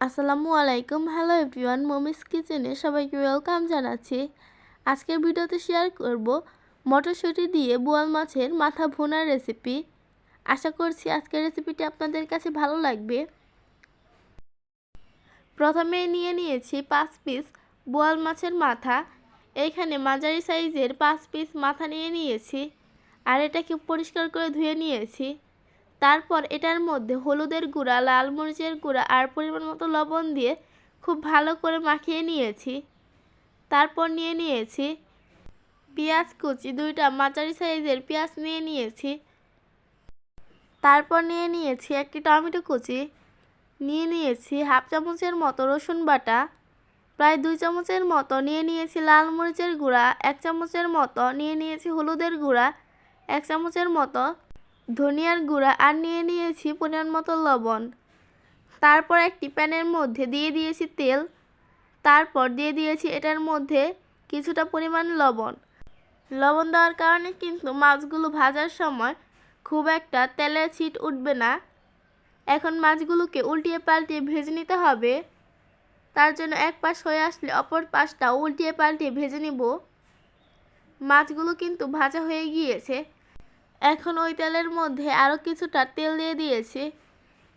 আসসালামু আলাইকুম। Hello everyone মমিস কিচেনে সবাইকে ওয়েলকাম জানাচ্ছি। আজকের ভিডিওতে শেয়ার করব মটরশুঁটি দিয়ে বোয়াল মাছের মাথা ভুনার রেসিপি আশা করছি আজকের রেসিপিটি আপনাদের কাছে ভালো লাগবে। প্রথমে নিয়ে নিয়েছি পাঁচ পিস বোয়াল মাছের মাথা। এইখানে মাঝারি সাইজের পাঁচ পিস মাথা নিয়ে নিয়েছি। আর এটাকে পরিষ্কার করে ধুয়ে নিয়েছি। তারপর এটার মধ্যে হলুদের গুঁড়া, লাল মরিচের গুঁড়া আর পরিমাণ মতো লবণ দিয়ে খুব ভালো করে মাখিয়ে নিয়েছি। তারপর নিয়ে নিয়েছি পেঁয়াজ কুচি, দুইটা মাঝারি সাইজের পেঁয়াজ নিয়ে নিয়েছি। তারপর নিয়ে নিয়েছি একটি টমেটো কুচি, নিয়ে নিয়েছি হাফ চামচের মতো রসুন বাটা, প্রায় দুই চামচের মতো নিয়ে নিয়েছি লাল মরিচের গুঁড়া, এক চামচের মতো নিয়ে নিয়েছি হলুদের গুঁড়া, এক চামচের মতো ধনিয়ার গুঁড়া আর নিয়ে নিয়েছি পরিমাণ মতো লবণ। তারপর একটি প্যানের মধ্যে দিয়ে দিয়েছি তেল। তারপর দিয়ে দিয়েছি এটার মধ্যে কিছুটা পরিমাণ লবণ। লবণ দেওয়ার কারণে কিন্তু মাছগুলো ভাজার সময় খুব একটা তেলের ছিট উঠবে না। এখন মাছগুলোকে উল্টিয়ে পাল্টিয়ে ভেজে নিতে হবে। তার জন্য এক পাশ হয়ে আসলে অপর পাশটা উল্টিয়ে পাল্টিয়ে ভেজে নিব। মাছগুলো কিন্তু ভাজা হয়ে গিয়েছে। এখন ওই তেলের মধ্যে আরও কিছুটা তেল দিয়ে দিয়েছি।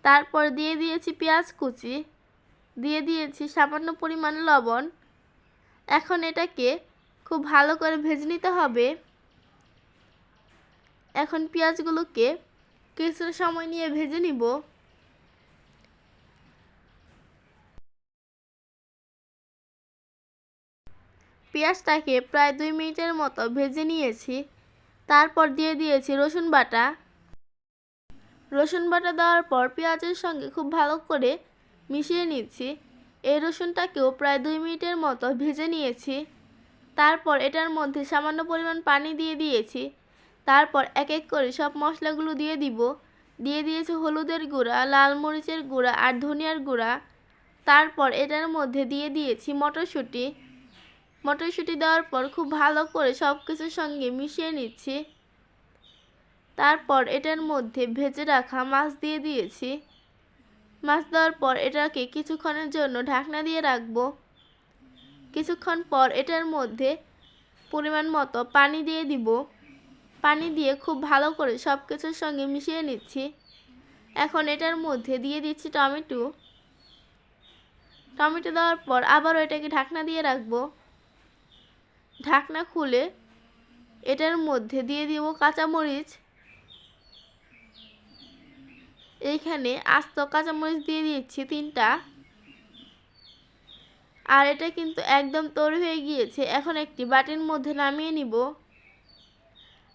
তারপর দিয়ে দিয়েছি পেঁয়াজ কুচি, দিয়ে দিয়েছি সামান্য পরিমাণ লবণ। এখন এটাকে খুব ভালো করে ভেজে নিতে হবে। এখন পেঁয়াজগুলোকে কিছু সময় নিয়ে ভেজে নিব। পেঁয়াজটাকে প্রায় দুই মিনিটের মতো ভেজে নিয়েছি। তারপর দিয়ে দিয়েছি রসুন বাটা। রসুন বাটা দেওয়ার পর পেঁয়াজের সঙ্গে খুব ভালো করে মিশিয়ে নিচ্ছি। এই রসুনটাকেও প্রায় দুই মিনিটের মতো ভেজে নিয়েছি। তারপর এটার মধ্যে সামান্য পরিমাণ পানি দিয়ে দিয়েছি। তারপর এক এক করে সব মশলাগুলো দিয়ে দিব। দিয়ে দিয়েছি হলুদের গুঁড়া, লাল মরিচের গুঁড়া আর ধনিয়ার গুঁড়া। তারপর এটার মধ্যে দিয়ে দিয়েছি মটরশুঁটি। মটরশুঁটি দেওয়ার পর খুব ভালো করে সব কিছুর সঙ্গে মিশিয়ে নিচ্ছি। তারপর এটার মধ্যে ভেজে রাখা মাছ দিয়ে দিয়েছি। মাছ দেওয়ার পর এটাকে কিছুক্ষণের জন্য ঢাকনা দিয়ে রাখব। কিছুক্ষণ পর এটার মধ্যে পরিমাণ মতো পানি দিয়ে দিব। পানি দিয়ে খুব ভালো করে সব কিছুর সঙ্গে মিশিয়ে নিচ্ছি। এখন এটার মধ্যে দিয়ে দিচ্ছি টমেটো। টমেটো দেওয়ার পর আবারও এটাকে ঢাকনা দিয়ে রাখব। ঢাকনা খুলে এটার মধ্যে দিয়ে দিব কাঁচামরিচ। এইখানে আস্ত কাঁচামরিচ দিয়ে দিচ্ছি তিনটা। আর এটা কিন্তু একদম তৈরি হয়ে গিয়েছে। এখন একটি বাটির মধ্যে নামিয়ে নিব।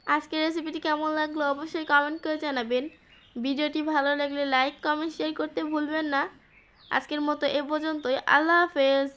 আজকের রেসিপিটি কেমন লাগল অবশ্যই কমেন্ট করে জানাবেন। ভিডিওটি ভালো লাগলে লাইক কমেন্ট শেয়ার করতে ভুলবেন না। আজকের মতো এ পর্যন্তই। আল্লাহ হাফেজ।